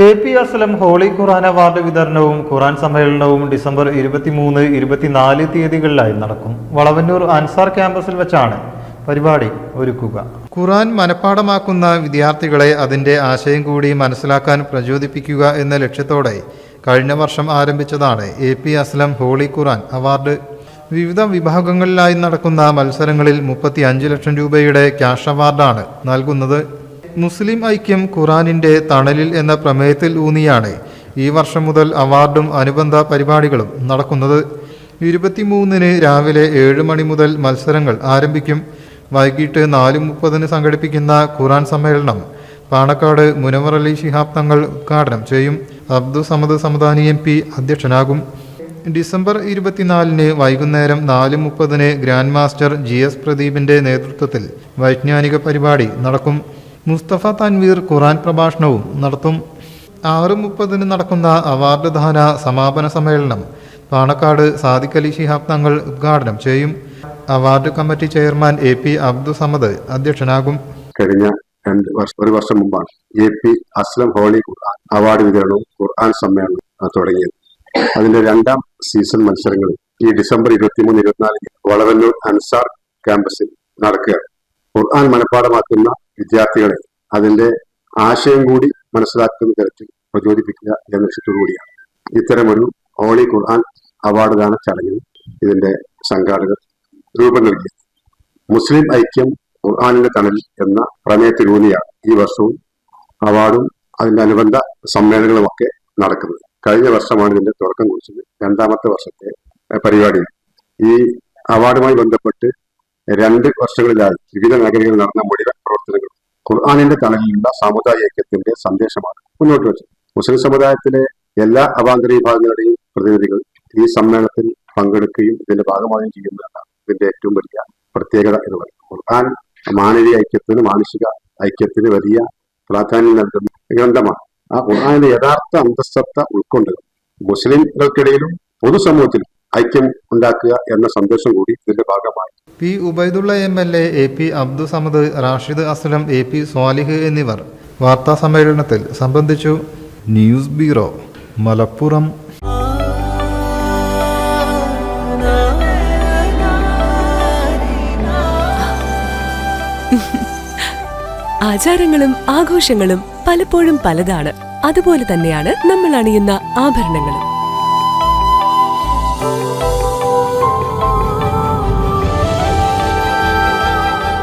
A P Aslam holy Quran award വിതരണവും ഖുറാൻ സമ്മേളനവും December ഇരുപത്തിമൂന്ന് ഇരുപത്തിനാല് തീയതികളിലായി നടക്കും. വളവന്നൂർ അൻസാർ ക്യാമ്പസിൽ വെച്ചാണ് പരിപാടി ഒരുക്കുക. ഖുറാൻ മനഃപ്പാടമാക്കുന്ന വിദ്യാർത്ഥികളെ അതിന്റെ ആശയം കൂടി മനസ്സിലാക്കാൻ പ്രചോദിപ്പിക്കുക എന്ന ലക്ഷ്യത്തോടെ കഴിഞ്ഞ വർഷം ആരംഭിച്ചതാണ് A P Aslam holy Quran award. വിവിധ വിഭാഗങ്ങളിലായി നടക്കുന്ന മത്സരങ്ങളിൽ മുപ്പത്തി ലക്ഷം രൂപയുടെ ക്യാഷ് അവാർഡാണ് നൽകുന്നത്. മുസ്ലിം ഐക്യം ഖുറാനിന്റെ തണലിൽ എന്ന പ്രമേയത്തിൽ ഊന്നിയാണ് ഈ വർഷം മുതൽ അവാർഡും അനുബന്ധ പരിപാടികളും നടക്കുന്നത്. ഇരുപത്തിമൂന്നിന് രാവിലെ ഏഴ് മണി മുതൽ മത്സരങ്ങൾ ആരംഭിക്കും. വൈകിട്ട് നാല് മുപ്പതിന് സംഘടിപ്പിക്കുന്ന ഖുറാൻ സമ്മേളനം പാണക്കാട് മുനവർ അലി ശിഹാബ് തങ്ങൾ ഉദ്ഘാടനം ചെയ്യും. അബ്ദുസമദ് സമദാനി എം പി അധ്യക്ഷനാകും. ഡിസംബർ ഇരുപത്തിനാലിന് വൈകുന്നേരം നാല് മുപ്പതിന് ഗ്രാൻഡ് മാസ്റ്റർ ജി എസ് പ്രദീപിന്റെ നേതൃത്വത്തിൽ വൈജ്ഞാനിക പരിപാടി നടക്കും. മുസ്തഫ തൻവീർ ഖുറാൻ പ്രഭാഷണവും നടത്തും. ആറ് മുപ്പതിന് നടക്കുന്ന അവാർഡ് ദാന സമാപന സമ്മേളനം പാണക്കാട് സാദിഖലി ശിഹാബ് തങ്ങൾ ഉദ്ഘാടനം ചെയ്യും. Award committee chairman A P Abdu Samad അധ്യക്ഷനാകും. കഴിഞ്ഞ രണ്ട് വർഷം ഒരു വർഷം മുമ്പാണ് A P Aslam holy Quran award വിതരണവും ഖുർആൻ സമ്മേളനം തുടങ്ങിയത്. അതിന്റെ രണ്ടാം സീസൺ മത്സരങ്ങൾ ഈ ഡിസംബർ ഇരുപത്തിമൂന്ന് ഇരുപത്തിനാലിന് വളവല്ലൂർ അൻസാർ ക്യാമ്പസിൽ നടക്കുക ഖുർആൻ മനഃപ്പാടമാക്കുന്ന വിദ്യാർത്ഥികളെ അതിന്റെ ആശയം കൂടി മനസ്സിലാക്കുന്ന തരത്തിൽ പ്രചോദിപ്പിക്കുക എന്ന ലക്ഷ്യത്തോടു കൂടിയാണ്. ഇത്തരമൊരു ഹോളി ഖുർആൻ അവാർഡ് ദാന ചടങ്ങിന് ഇതിന്റെ സംഘാടകർ രൂപം നൽകിയത് മുസ്ലിം ഐക്യം ഖുർആാനിന്റെ തണലിൽ എന്ന പ്രമേയത്തിലൂന്നിയാണ് ഈ വർഷവും അവാർഡും അതിന്റെ അനുബന്ധ സമ്മേളനങ്ങളുമൊക്കെ നടക്കുന്നത്. കഴിഞ്ഞ വർഷമാണ് ഇതിന്റെ തുടക്കം കുറിച്ചത്. രണ്ടാമത്തെ വർഷത്തെ പരിപാടി ഈ അവാർഡുമായി ബന്ധപ്പെട്ട് രണ്ട് വർഷങ്ങളിലായി വിവിധ മേഖലകളിൽ നടന്ന മുഴുവൻ പ്രവർത്തനങ്ങൾ ഖുർആാനിന്റെ തണലിലുള്ള സാമുദായിക ഐക്യത്തിന്റെ സന്ദേശമാണ് മുന്നോട്ട് വെച്ചത്. മുസ്ലിം സമുദായത്തിലെ എല്ലാ അവാന്തര വിഭാഗങ്ങളുടെയും പ്രതിനിധികൾ ഈ സമ്മേളനത്തിൽ പങ്കെടുക്കുകയും ഇതിന്റെ ഭാഗമാവുകയും ചെയ്യുന്നതാണ് ഇതിന്റെ ഏറ്റവും വലിയ പ്രത്യേകത എന്ന് പറയുന്നത്. ഖുർആൻ മാനവീയ ഐക്യത്തിന് മാനുഷിക ഐക്യത്തിന് വലിയ പ്രാധാന്യം നൽകുന്ന ഗ്രന്ഥമാണ്. ആ ഖുർആാനിന്റെ യഥാർത്ഥ അന്തസ്സത്ത ഉൾക്കൊണ്ട് മുസ്ലിംകൾക്കിടയിലും പൊതുസമൂഹത്തിലും ഐക്യം ഉണ്ടാക്കുക എന്ന സന്ദേശം കൂടി ഇതിന്റെ ഭാഗമായി P Ubaidulla M L A A P Abdu Samad Rashid Aslam A P Swalih എന്നിവർ വാർത്താ സമ്മേളനത്തിൽ സംബന്ധിച്ചു. News bureau Malappuram. ആചാരങ്ങളും ആഘോഷങ്ങളും പലപ്പോഴും പലതാണ്. അതുപോലെ തന്നെയാണ് നമ്മൾ അണിയുന്ന ആഭരണങ്ങളും.